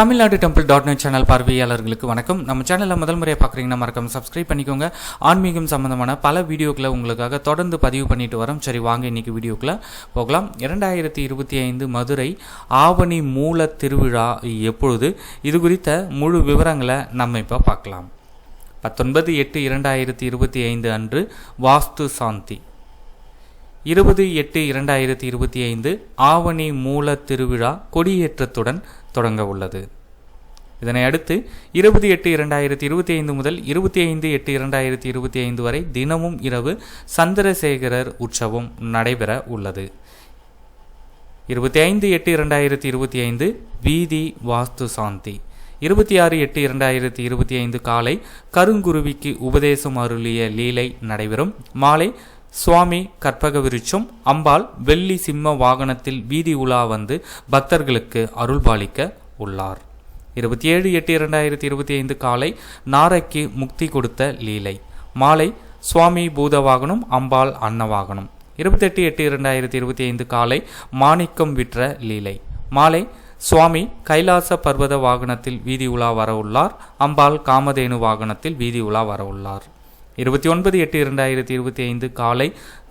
Tamil Nadu temple dot net channel பார்வையாளர்களுக்கு வணக்கம். நம்ம சேனலில் முதல் முறையாக பார்க்குறீங்கன்னா மறக்காம சப்ஸ்கிரைப் பண்ணிக்கோங்க. ஆன்மீகம் சம்பந்தமான பல வீடியோக்களை உங்களுக்காக தொடர்ந்து பதிவு பண்ணிட்டு வரோம். சரி வாங்க இன்னைக்கு வீடியோக்குள்ளே போகலாம். இரண்டாயிரத்தி இருபத்தி ஐந்து மதுரை ஆவணி மூல திருவிழா எப்பொழுது? இது குறித்த முழு விவரங்களை நம்ம இப்போ பார்க்கலாம். பத்தொன்பது எட்டு இரண்டாயிரத்தி இருபத்தி ஐந்து அன்று வாஸ்து சாந்தி. இருபது எட்டு இரண்டாயிரத்தி இருபத்தி ஐந்து ஆவணி மூல திருவிழா கொடியேற்றத்துடன் தொடங்க உள்ளது. இதனை அடுத்து இருபது எட்டு இரண்டாயிரத்தி இருபத்தி ஐந்து முதல் இருபத்தி ஐந்து எட்டு இரண்டாயிரத்தி இருபத்தி ஐந்து வரை தினமும் இரவு சந்திரசேகரர் உற்சவம் நடைபெற உள்ளது. இருபத்தி ஐந்து எட்டு இரண்டாயிரத்தி இருபத்தி ஐந்து வீதி வாஸ்து சாந்தி. இருபத்தி ஆறு எட்டு இரண்டாயிரத்தி இருபத்தி ஐந்து காலை கருங்குருவிக்கு உபதேசம் அருளிய லீலை நடைபெறும். மாலை சுவாமி கற்பக விருட்சம் அம்பாள் வெள்ளி சிம்ம வாகனத்தில் வீதி உலா வந்து பக்தர்களுக்கு அருள்பாலிக்க உள்ளார். இருபத்தி ஏழு எட்டு இரண்டாயிரத்தி இருபத்தி ஐந்து காலை நாரைக்கு முக்தி கொடுத்த லீலை. மாலை சுவாமி பூதவாகனம் அம்பாள் அன்னவாகனம். இருபத்தெட்டு எட்டு இரண்டாயிரத்தி இருபத்தி ஐந்து காலை மாணிக்கம் விற்ற லீலை. மாலை சுவாமி கைலாச பர்வத வாகனத்தில் வீதி உலா வரவுள்ளார். அம்பாள் காமதேனு வாகனத்தில் வீதி உலா வரவுள்ளார். இருபத்தி ஒன்பது எட்டு இரண்டாயிரத்தி இருபத்தி ஐந்து காலை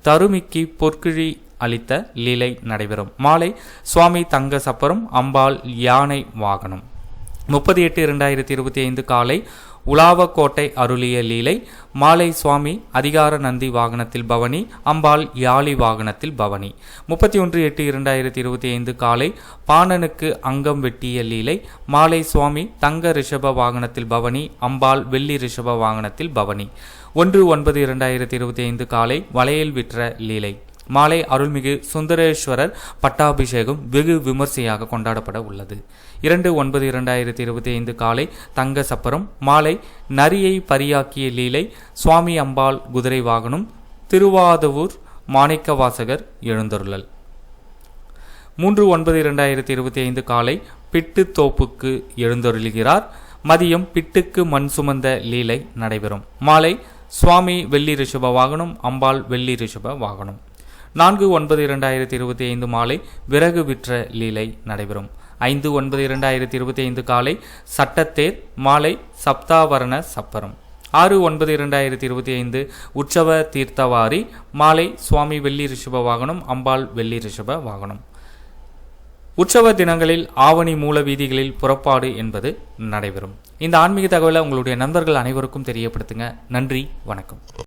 தருமிக்கு பொற்கிழி அளித்த லீலை நடைபெறும். மாலை சுவாமி தங்க சப்பரம் அம்பாள் யானை வாகனம். முப்பது எட்டு இரண்டாயிரத்தி இருபத்தி ஐந்து காலை உலாவக்கோட்டை அருளிய லீலை மாலை சுவாமி அதிகார நந்தி வாகனத்தில் பவனி அம்பாள் யாழி வாகனத்தில் பவனி. முப்பத்தி ஒன்று எட்டு இரண்டாயிரத்தி இருபத்தி ஐந்து காலை பாணனுக்கு அங்கம் வெட்டிய லீலை மாலை சுவாமி தங்க ரிஷப வாகனத்தில் பவனி அம்பாள் வெள்ளி ரிஷப வாகனத்தில் பவனி. ஒன்று ஒன்பது இரண்டாயிரத்தி இருபத்தி ஐந்து காலை வளையல் விற்ற லீலை. மாலை அருள்மிகு சுந்தரேஸ்வரர் பட்டாபிஷேகம் வெகு விமர்சையாக கொண்டாடப்பட உள்ளது. இரண்டு ஒன்பது இரண்டாயிரத்தி இருபத்தி ஐந்து காலை தங்க சப்பரம் மாலை நரியை பரியாக்கிய லீலை சுவாமி அம்பாள் குதிரை வாகனம் திருவாதவூர் மாணிக்கவாசகர் எழுந்தருளல். மூன்று ஒன்பது இரண்டாயிரத்தி இருபத்தி ஐந்து காலை பிட்டு தோப்புக்கு எழுந்தருளுகிறார். மதியம் பிட்டுக்கு மண் சுமந்த லீலை நடைபெறும். மாலை சுவாமி வெள்ளி ரிஷப வாகனம் அம்பாள் வெள்ளி ரிஷப வாகனம். நான்கு ஒன்பது இரண்டாயிரத்தி இருபத்தி ஐந்து மாலை விறகு விற்ற லீலை நடைபெறும். ஐந்து ஒன்பது இரண்டாயிரத்தி இருபத்தி ஐந்து காலை சட்டத்தேர் மாலை சப்தாவரண சப்பரம். ஆறு ஒன்பது இரண்டாயிரத்தி இருபத்தி ஐந்து உற்சவ தீர்த்தவாரி மாலை சுவாமி வெள்ளி ரிஷப வாகனம் அம்பாள் வெள்ளி ரிஷப வாகனம். உற்சவ தினங்களில் ஆவணி மூல வீதிகளில் புறப்பாடு என்பது நடைபெறும். இந்த ஆன்மீக தகவலை உங்களுடைய நண்பர்கள் அனைவருக்கும் தெரியப்படுத்துங்க. நன்றி வணக்கம்.